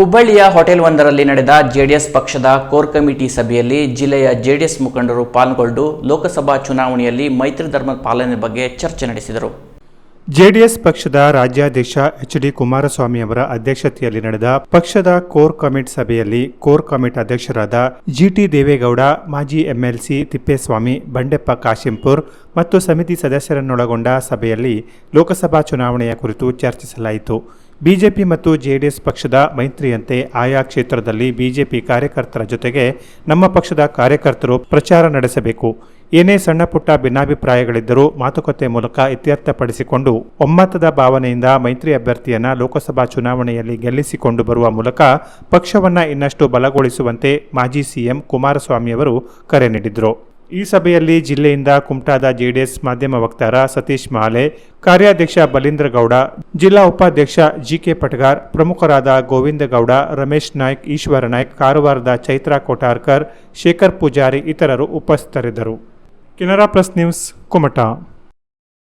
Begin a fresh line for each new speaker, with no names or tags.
ಹುಬ್ಬಳ್ಳಿಯ ಹೋಟೆಲ್ ಒಂದರಲ್ಲಿ ನಡೆದ ಜೆಡಿಎಸ್ ಪಕ್ಷದ ಕೋರ್ ಕಮಿಟಿ ಸಭೆಯಲ್ಲಿ ಜಿಲ್ಲೆಯ ಜೆಡಿಎಸ್ ಮುಖಂಡರು ಪಾಲ್ಗೊಂಡು ಲೋಕಸಭಾ ಚುನಾವಣೆಯಲ್ಲಿ ಮೈತ್ರಿ ಧರ್ಮ ಪಾಲನೆ ಬಗ್ಗೆ ಚರ್ಚೆ ನಡೆಸಿದರು.
ಜೆಡಿಎಸ್ ಪಕ್ಷದ ರಾಜ್ಯಾಧ್ಯಕ್ಷ ಎಚ್ ಡಿ ಕುಮಾರಸ್ವಾಮಿ ಅವರ ಅಧ್ಯಕ್ಷತೆಯಲ್ಲಿ ನಡೆದ ಪಕ್ಷದ ಕೋರ್ ಕಮಿಟಿ ಸಭೆಯಲ್ಲಿ ಕೋರ್ ಕಮಿಟಿ ಅಧ್ಯಕ್ಷರಾದ ಜಿಟಿ ದೇವೇಗೌಡ, ಮಾಜಿ ಎಂಎಲ್ಸಿ ತಿಪ್ಪೇಸ್ವಾಮಿ, ಬಂಡೆಪ್ಪ ಕಾಶಿಂಪುರ್ ಮತ್ತು ಸಮಿತಿ ಸದಸ್ಯರನ್ನೊಳಗೊಂಡ ಸಭೆಯಲ್ಲಿ ಲೋಕಸಭಾ ಚುನಾವಣೆಯ ಕುರಿತು ಚರ್ಚಿಸಲಾಯಿತು. ಬಿಜೆಪಿ ಮತ್ತು ಜೆಡಿಎಸ್ ಪಕ್ಷದ ಮೈತ್ರಿಯಂತೆ ಆಯಾ ಕ್ಷೇತ್ರದಲ್ಲಿ ಬಿಜೆಪಿ ಕಾರ್ಯಕರ್ತರ ಜೊತೆಗೆ ನಮ್ಮ ಪಕ್ಷದ ಕಾರ್ಯಕರ್ತರು ಪ್ರಚಾರ ನಡೆಸಬೇಕು. ಏನೇ ಸಣ್ಣಪುಟ್ಟ ಭಿನ್ನಾಭಿಪ್ರಾಯಗಳಿದ್ದರೂ ಮಾತುಕತೆ ಮೂಲಕ ಇತ್ಯರ್ಥಪಡಿಸಿಕೊಂಡು ಒಮ್ಮತದ ಭಾವನೆಯಿಂದ ಮೈತ್ರಿ ಅಭ್ಯರ್ಥಿಯನ್ನು ಲೋಕಸಭಾ ಚುನಾವಣೆಯಲ್ಲಿ ಗೆಲ್ಲಿಸಿಕೊಂಡು ಬರುವ ಮೂಲಕ ಪಕ್ಷವನ್ನ ಇನ್ನಷ್ಟು ಬಲಗೊಳಿಸುವಂತೆ ಮಾಜಿ ಸಿಎಂ ಕುಮಾರಸ್ವಾಮಿಯವರು ಕರೆ ನೀಡಿದರು. ಈ ಸಭೆಯಲ್ಲಿ ಜಿಲ್ಲೆಯಿಂದ ಕುಮಟಾದ ಜೆಡಿಎಸ್ ಮಾಧ್ಯಮ ವಕ್ತಾರ ಸತೀಶ್ ಮಾಲೆ, ಕಾರ್ಯಾಧ್ಯಕ್ಷ ಬಲೀಂದ್ರ ಗೌಡ, ಜಿಲ್ಲಾ ಉಪಾಧ್ಯಕ್ಷ ಜಿಕೆ ಪಟಗಾರ್, ಪ್ರಮುಖರಾದ ಗೋವಿಂದ ಗೌಡ, ರಮೇಶ್ ನಾಯ್ಕ್, ಈಶ್ವರ ನಾಯ್ಕ್, ಕಾರವಾರದ ಚೈತ್ರಾ ಕೋಟಾರ್ಕರ್, ಶೇಖರ್ ಪೂಜಾರಿ ಇತರರು ಉಪಸ್ಥಿತರಿದ್ದರು. Canara plus news, Kumta.